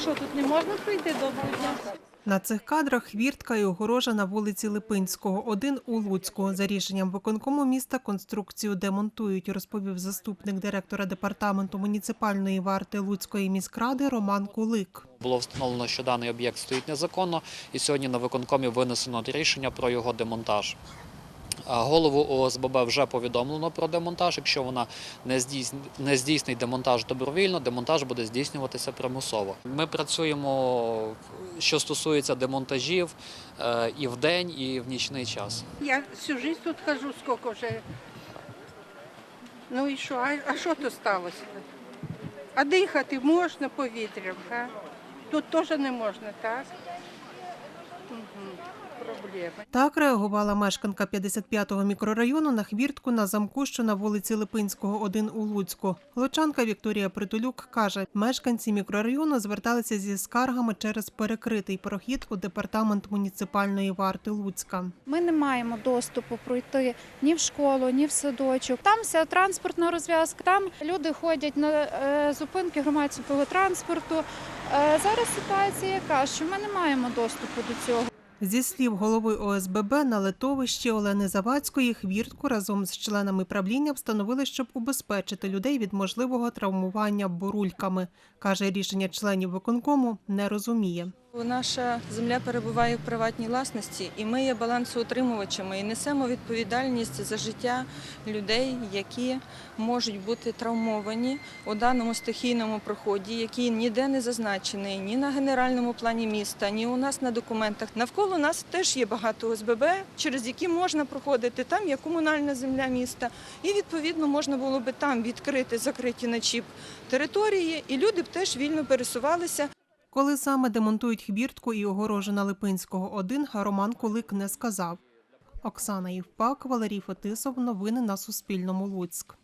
І що тут не можна пройти доброго дня? На цих кадрах хвіртка і огорожа на вулиці Липинського, один у Луцьку. За рішенням виконкому міста конструкцію демонтують, розповів заступник директора департаменту муніципальної варти Луцької міськради Роман Кулик. Було встановлено, що даний об'єкт стоїть незаконно, і сьогодні на виконкомі винесено рішення про його демонтаж. Голову ОСББ вже повідомлено про демонтаж. Якщо вона не здійсн- не здійснить демонтаж добровільно, демонтаж буде здійснюватися примусово. Ми працюємо, що стосується демонтажів, е, і в день, і в нічний час. Я всю жизнь тут хожу, сколько вже. Ну і що? А, що то сталося? А дихати можна повітрям? Тут теж не можна, так? Угу. Так реагувала мешканка 55-го мікрорайону на хвіртку на замку, що на вулиці Липинського, 1 у Луцьку. Лучанка Вікторія Притулюк каже, мешканці мікрорайону зверталися зі скаргами через перекритий прохід у департамент муніципальної варти Луцька. Ми не маємо доступу пройти ні в школу, ні в садочок. Там вся транспортна розв'язка. Там люди ходять на е, зупинки громадського транспорту. Е, зараз ситуація яка, що ми не маємо доступу до цього. Зі слів голови ОСББ на литовищі Олени Завадської, хвіртку разом з членами правління встановили, щоб убезпечити людей від можливого травмування бурульками. Каже, рішення членів виконкому не розуміє. Наша земля перебуває в приватній власності, і ми є балансоутримувачами і несемо відповідальність за життя людей, які можуть бути травмовані у даному стихійному проході, який ніде не зазначений ні на генеральному плані міста, ні у нас на документах. Навколо нас теж є багато ОСББ, через які можна проходити. Там є комунальна земля міста, і відповідно можна було би там відкрити закриті на чіп території, і люди б теж вільно пересувалися. Коли саме демонтують хвіртку і огорожу на Липинського 1, Роман Кулик не сказав. Оксана Євпак, Валерій Фетисов. Новини на Суспільному. Луцьк.